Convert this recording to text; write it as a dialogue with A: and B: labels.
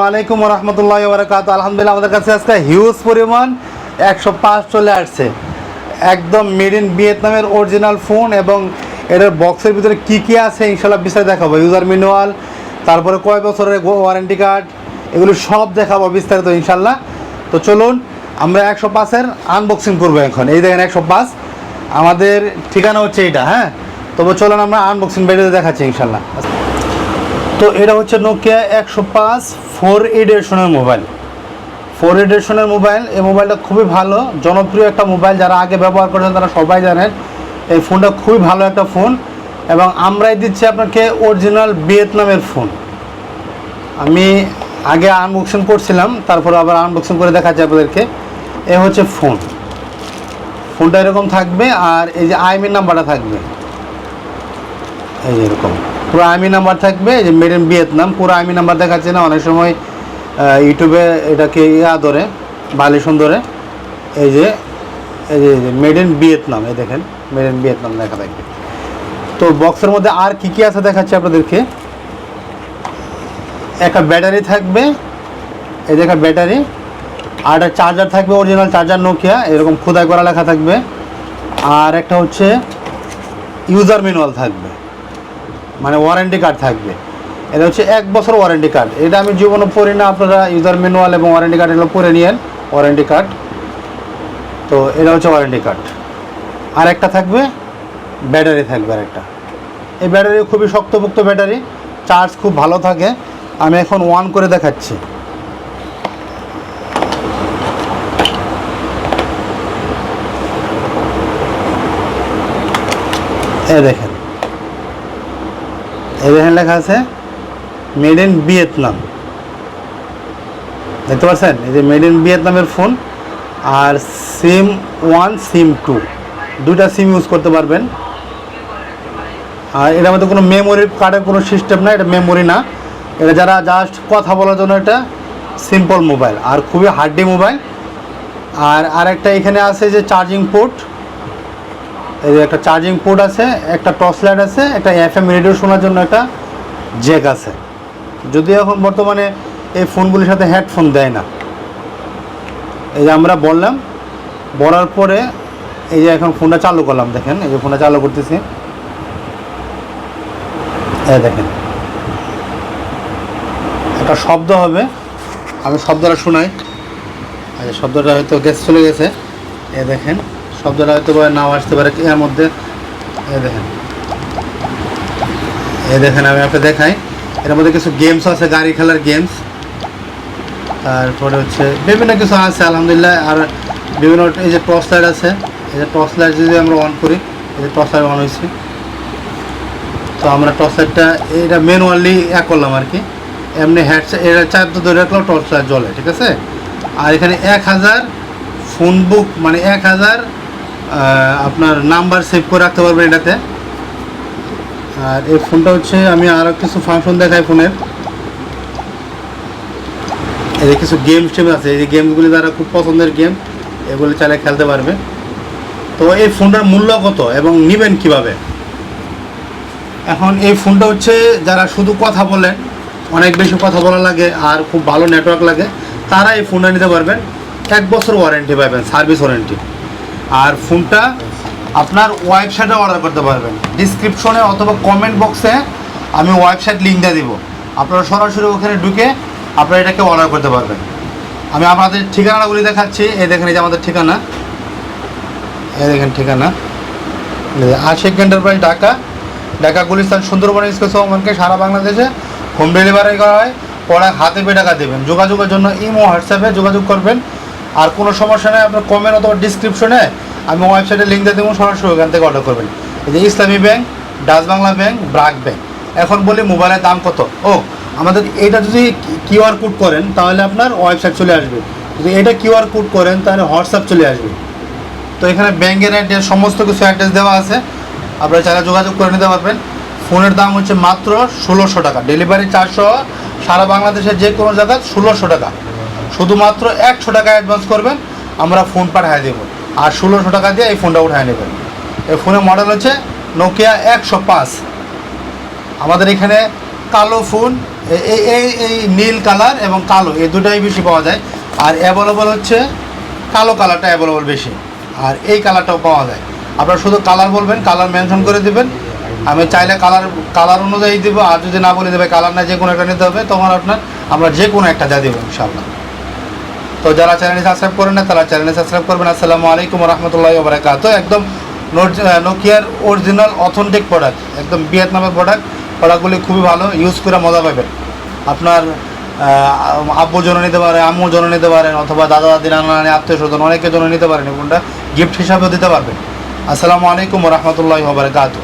A: ওয়ালাইকুম রহমতুল্লাহ বারকাত আলহামদুলিল্লাহ আমাদের কাছে আজকে হিউজ পরিমাণ একশো পাঁচ চলে আসছে। একদম মেড ইন ভিয়েতনামের অরিজিনাল ফোন এবং এটার বক্সের ভিতরে কি কি আছে ইনশাল্লাহ বিস্তারিত দেখাবো। ইউজার ম্যানুয়াল তারপরে কয় বছরের ওয়ারেন্টি কার্ড এগুলো সব দেখাবো বিস্তারিত ইনশাল্লাহ তো চলুন, আমরা একশো পাঁচের আনবক্সিং করব এখন। এই দেখেন একশো পাঁচ। আমাদের ঠিকানা হচ্ছে এইটা হ্যাঁ? তবে চলুন আমরা আনবক্সিং বেরিয়ে দেখাচ্ছি ইনশাল্লাহ তো এটা হচ্ছে নোকিয়া একশো পাঁচ ফোর এডিশনের মোবাইল ফোর এডিশনের মোবাইল এই মোবাইলটা খুবই ভালো, জনপ্রিয় একটা মোবাইল যারা আগে ব্যবহার করেছেন তারা সবাই জানেন, এই ফোনটা খুবই ভালো একটা ফোন এবং আমরাই দিচ্ছি আপনাকে অরিজিনাল ভিয়েতনামের ফোন আমি আগে আনবক্সিং করছিলাম, তারপর আবার আনবক্সিং করে দেখাচ্ছি আপনাদেরকে। এ হচ্ছে ফোন ফোনটা এরকম থাকবে আর এই যে আইমিন নাম্বারটা থাকবে। এই যে এরকম। পুরো আইমি নাম্বার থাকবে যে মেড ইন ভিয়েতনাম পুরো আইমি নাম্বার দেখাচ্ছে না, অনেক সময় ইউটিউবে এটাকে ইয়া ধরে ভালিশন ধরে। এই যে এই যে মেড ইন ভিয়েতনাম এই দেখেন মেড ইন ভিয়েতনাম লেখা থাকবে। তো বক্সের মধ্যে আর কি কি আছে দেখাচ্ছি আপনাদেরকে? একটা ব্যাটারি থাকবে, এই যে একটা ব্যাটারি। আর একটা চার্জার থাকবে অরিজিনাল চার্জার নোকিয়া এরকম খোদাই করা লেখা থাকবে। আর একটা হচ্ছে ইউজার ম্যানুয়াল থাকবে। মানে ওয়ারেন্টি কার্ড থাকবে। এটা হচ্ছে এক বছর ওয়ারেন্টি কার্ড এটা আমি জীবনে পড়ি না, আপনারা ইউজার ম্যানুয়াল এবং ওয়ারেন্টি কার্ড এগুলো পড়ে নিয়েন ওয়ারেন্টি কার্ড তো এটা হচ্ছে ওয়ারেন্টি কার্ড আর একটা থাকবে ব্যাটারি থাকবে আর একটা এই ব্যাটারি খুবই শক্তপোক্ত ব্যাটারি চার্জ খুব ভালো থাকে। আমি এখন ওয়ান করে দেখাচ্ছি। এ দেখেন। এই দেখেন লেখা আছে মেড ইন ভিয়েতনাম দেখতে পাচ্ছেন? এই যে মেড ইন ভিয়েতনামের ফোন আর সিম ওয়ান সিম টু দুইটা সিম ইউজ করতে পারবেন। আর এটার মধ্যে কোনো মেমোরি কার্ডের কোনো সিস্টেম না এটা মেমোরি না। এটা যারা জাস্ট কথা বলার জন্য এটা সিম্পল মোবাইল আর খুবই হার্ডি মোবাইল আর আরেকটা এখানে আছে যে চার্জিং পোর্ট এই যে একটা চার্জিং পোর্ট আছে, একটা টর্চ লাইট আছে, একটা এফএম রেডিও শোনার জন্য একটা জ্যাক আছে। যদিও এখন বর্তমানে এই ফোনগুলির সাথে হেডফোন দেয় না। এই যে আমরা বললাম, বলার পরে এই যে এখন ফোনটা চালু করলাম, দেখেন, এই যে ফোনটা চালু করতেছি। এই দেখেন, একটা শব্দ হবে, আমি শব্দটা শোনাই। আচ্ছা শব্দটা হয়তো গ্যাস চলে গেছে। এ দেখেন শব্দটা হয়তো বা নাও আসতে পারে, এর মধ্যে। এ দেখেন। এ দেখেন, আমি আপনাকে দেখাই। এর মধ্যে কিছু গেমস আছে, গাড়ি খেলার গেমস তারপরে হচ্ছে বিভিন্ন কিছু আছে, আলহামদুলিল্লাহ। আর বিভিন্ন এই যে টর্চ লাইট আছে, এই যে টর্চ লাইট যদি আমরা অন করি, এই যে টর্চ লাইট অন হয়েছে। তো আমরা টর্চ লাইটটা এটা ম্যানুয়ালি এক করলাম আর কি। এমনি হ্যাডসেট এটা চার তো ধরে রাখলেও টর্চ লাইট জ্বলে, ঠিক আছে? আর এখানে এক হাজার ফোন বুক মানে এক হাজার আপনার নাম্বার সেভ করে রাখতে পারবেন এটাতে। আর এই ফোনটা হচ্ছে, আমি আরও কিছু ফাংশন দেখাই ফোনের। যে কিছু গেম টেম আছে, এই গেমগুলি যারা খুব পছন্দের গেম এগুলি চাইলে খেলতে পারবে। তো এই ফোনটার মূল্য কত এবং নেবেন কীভাবে? এখন এই ফোনটা হচ্ছে, যারা শুধু কথা বলেন অনেক বেশি কথা বলা লাগে আর খুব ভালো নেটওয়ার্ক লাগে, তারা এই ফোনটা নিতে পারবেন। এক বছর ওয়ারেন্টি পাবেন সার্ভিস ওয়ারেন্টি আর ফোনটা আপনার ওয়েবসাইটে অর্ডার করতে পারবেন। ডিসক্রিপশনে অথবা কমেন্ট বক্সে আমি ওয়েবসাইট লিঙ্ক দিয়ে দিব। আপনারা সরাসরি ওখানে ঢুকে আপনারা এটাকে অর্ডার করতে পারবেন। আমি আপনাদের ঠিকানাগুলি দেখাচ্ছি। এই দেখেন, এই যে আমাদের ঠিকানা। এই দেখেন ঠিকানা। আশিক এন্টারপ্রাইজ ঢাকা। ঢাকা গুলিস্তান, সুন্দরবন স্কুল সহমানকে সারা বাংলাদেশে হোম ডেলিভারি করা হয়। পরে হাতে পেয়ে টাকা দেবেন। যোগাযোগের জন্য ইমো, হোয়াটসঅ্যাপে যোগাযোগ করবেন। আর কোনো সমস্যা নেই, আপনার কমেন্ট অথবা ডিসক্রিপশনে আমি ওয়েবসাইটে লিঙ্ক দিয়ে দেবো, সরাসরি ওখান থেকে অর্ডার করবেন। এই যে Islami bank, Dutch Bangla bank, BRAC bank. এখন বলি মোবাইলের দাম কত? ও, আমাদের এটা যদি কিউআর কোড করেন, তাহলে আপনার ওয়েবসাইট চলে আসবে। যদি এটা কিউআর কোড করেন, তাহলে হোয়াটসঅ্যাপ চলে আসবে। তো এখানে ব্যাংকের অ্যাড্রেস সমস্ত কিছু অ্যাড্রেস দেওয়া আছে। আপনারা চাইলে যোগাযোগ করে নিতে পারবেন। ফোনের দাম হচ্ছে মাত্র ষোলোশো টাকা। ডেলিভারি চারশো সারা বাংলাদেশের যে কোনো জায়গায় ষোলোশো টাকা। শুধুমাত্র একশো টাকা অ্যাডভান্স করবেন, আমরা ফোন পাঠিয়ে দেবো। আর ষোলোশো টাকা দিয়ে এই ফোনটা উঠায় নেবেন। এই ফোনের মডেল হচ্ছে নোকিয়া একশো পাঁচ। আমাদের এখানে কালো ফোন এই এই নীল কালার এবং কালো, এই দুটাই বেশি পাওয়া যায়। আর অ্যাভেলেবল হচ্ছে, কালো কালারটা অ্যাভেলেবল বেশি। আর এই কালারটাও পাওয়া যায়। আপনারা শুধু কালার বলবেন কালার মেনশন করে দেবেন। আমি চাইলে কালার কালার অনুযায়ী দেবো, আর যদি না বলে দেবে কালার না যে কোনো একটা নিতে হবে, তখন আপনার, আমরা যে কোনো একটা দিয়ে দেবো, ইনশাআল্লাহ। তো যারা চ্যানেলটি সাবস্ক্রাইব করেন না তারা চ্যানেলটি সাবস্ক্রাইব করবেন। আসসালামু আলাইকুম রহমতুল্লাহ বারাকাত একদম নোকিয়ার অরিজিনাল অথেন্টিক প্রোডাক্ট একদম ভিয়েতনামের প্রোডাক্ট প্রোডাক্টগুলি খুবই ভালো ইউজ করে মজা পাবেন। আপনার আব্বু জন্য নিতে পারেন আম্মুর জন্য নিতে পারেন, অথবা দাদা, দাদি, নানা, নানি, আত্মীয় স্বজন অনেকের জন্য নিতে পারেন এই ফোনটা গিফট হিসাবেও দিতে পারবেন। আসসালামু আলাইকুম রহমতুল্লাহ বারাকাতু